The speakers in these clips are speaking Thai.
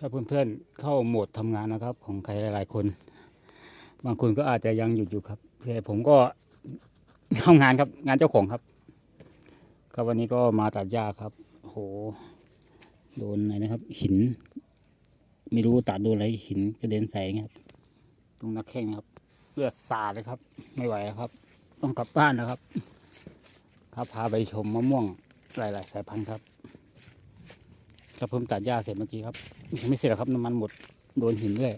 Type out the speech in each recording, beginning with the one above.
ครับเพื่อนๆเข้าโหมดทำงานนะครับ ของใครหลายๆคน บางคนก็อาจจะยังหยุดอยู่ครับแต่ผมก็ทำงานครับ งานเจ้าของครับ ครับวันนี้ก็มาตัดหญ้าครับโหโดนอะไรนะครับ หิน ไม่รู้ตัดโดนอะไรหินกระเด็นใส่เงี้ยครับตรงนักแข้งนะครับเลือดสาดเลยครับ ไม่ไหวแล้วครับ ต้องกลับบ้านนะครับ ครับพาไปชมมะม่วงหลาย ๆ สายพันธุ์ครับ ครับผมตัดหญ้าเสร็จเมื่อกี้ครับยังไม่เสร็จหรอกครับน้ำมันหมดโดนหินด้วย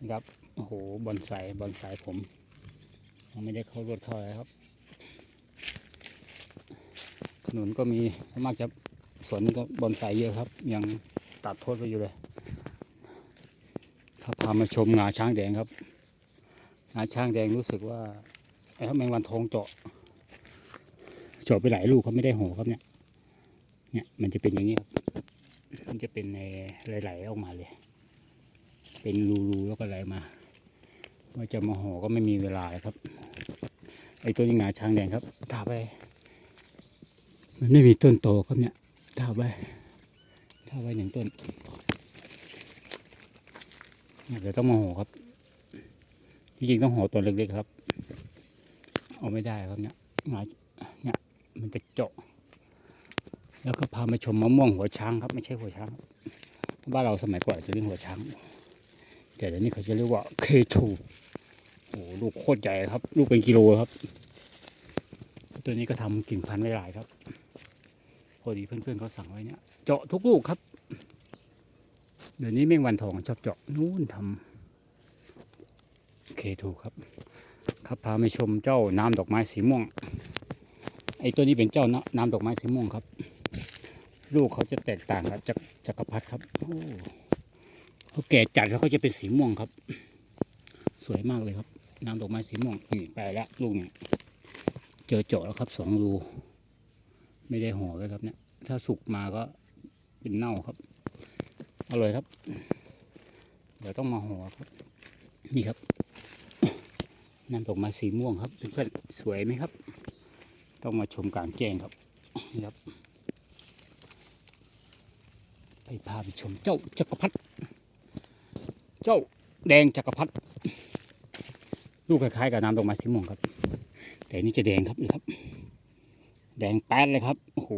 นี่ครับโอ้โหบอนไซบอนไซผมยังไม่ได้เข้ารถเข้าอะไรครับถนนก็มีมากจะสวนนี้ก็บอนไซเยอะครับ ยังตัดโทษไปอยู่เลยครับพามาชมงาช้างแดงครับงาช้างแดงรู้สึกว่าไอ้ครับแมงวันทองเจาะเจาะไปหลายลูกเขาไม่ได้ห่อครับเนี่ย เนี่ยมันจะเป็นอย่างนี้ครับมันจะเป็นในไหลๆออกมาเลย เป็นรูๆแล้วก็ไหลมาว่าจะมาห่อก็ไม่มีเวลาเลยครับไอ้ต้นงาช้างแดงครับถาไป มันไม่มีต้นโตครับเนี่ยถาไปถาไปหนึ่งต้นเดี๋ยวต้องมาห่อครับจริงๆต้องห่อตัวเล็กๆครับ เอาไม่ได้ครับเนี่ยงาเนี่ยมันจะเจาะ แล้วก็พามาชมมะม่วงหัวช้างครับ ไม่ใช่หัวช้างบ้านเราสมัยก่อนจะเรียกหัวช้าง แต่เดี๋ยวนี้เขาจะเรียกว่าเคทูโอ้ลูกโคตรใหญ่ครับ ลูกเป็นกิโลครับ ตัวนี้ก็ทำกิ่งพันธุ์ไว้หลายครับ พอดีเพื่อนๆเขาสั่งไว้เนี่ย เจาะทุกลูกครับ เดี๋ยวนี้เมงวันทองชอบเจาะนู่นทำเคทูครับ ครับพามาชมเจ้าน้ำดอกไม้สีม่วงไอ้ตัวนี้เป็นเจ้าน้ำน้ำดอกไม้สีม่วงครับ ลูกเขาจะแตกต่างกับจักจักรพรรดิครับโอ้เขาแก่จัดแล้วเขาจะเป็นสีม่วงครับ สวยมากเลยครับน้ำดอกไม้สีม่วงนี่ไปแล้วลูกเนี่ยเจอเจาะแล้วครับสองรูไม่ได้ห่อไว้ครับเนี่ย ถ้าสุกมาก็เป็นเน่าครับอร่อยครับ เดี๋ยวต้องมาห่อครับ นี่ครับน้ำดอกไม้สีม่วงครับเพื่อนๆสวยไหมครับ ต้องมาชมกลารแจ้งครับนี่ครับ ไปพาไปชมเจ้าจักรพรรดิเจ้าแดงจักรพรรดิลูกคล้ายๆกับน้ำดอกไม้สีม่วงครับ แต่นี่จะแดงครับนี่ครับ แดงแป๊ดเลยครับโอ้โห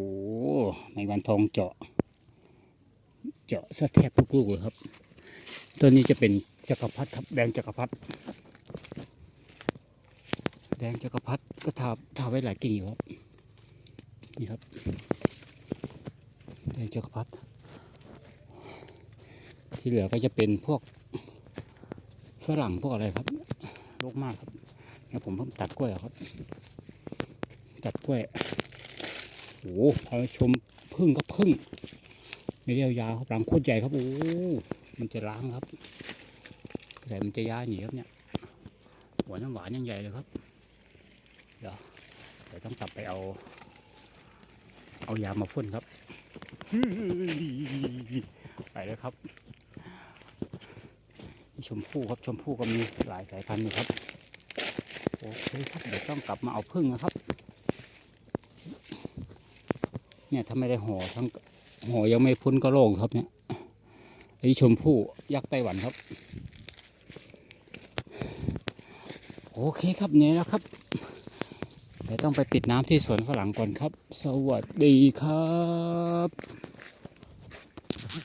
ในวันทองเจาะ เจาะซะแทบทุกลูกเลยครับตัวนี้จะเป็นจักรพรรดิครับแดงจักรพรรดิแดงจักรพรรดิก็ทาทาไว้หลายกิ่งอยู่ครับนี่ครับแดงจักรพรรดิ ที่เหลือก็จะเป็นพวกฝรั่งพวกอะไรครับโรคมากครับเนี่ยผมเพิ่งตัดกล้วยอะครับ ตัดกล้วยโอ้โหพาไปชมพึ่งก็พึ่งไม่ได้ยาวครับหลังโคตรใหญ่ครับโอ้โหมันจะล้างครับแต่มันจะย้ายหนีครับเนี่ยหัวน้ำหวานยังใหญ่เลยครับ เดี๋ยวเดี๋ยวต้องกลับไปเอา เอายามาพ่นครับไปแล้วครับ ชมพู่ครับชมพู่ก็มีหลายสายพันธุ์ครับโอเคครับเดี๋ยวต้องกลับมาเอาพึ่งนะครับ เนี่ยถ้าไม่ได้ห่อทั้งห่อยังไม่พ้นก็โล่งครับเนี่ยอันนี้ชมพู่ยักษ์ไต้หวันครับ โอเคครับเนี่ยแล้วครับเดี๋ยวต้องไปปิดน้ำที่สวนฝรั่งก่อนครับ สวัสดีครับ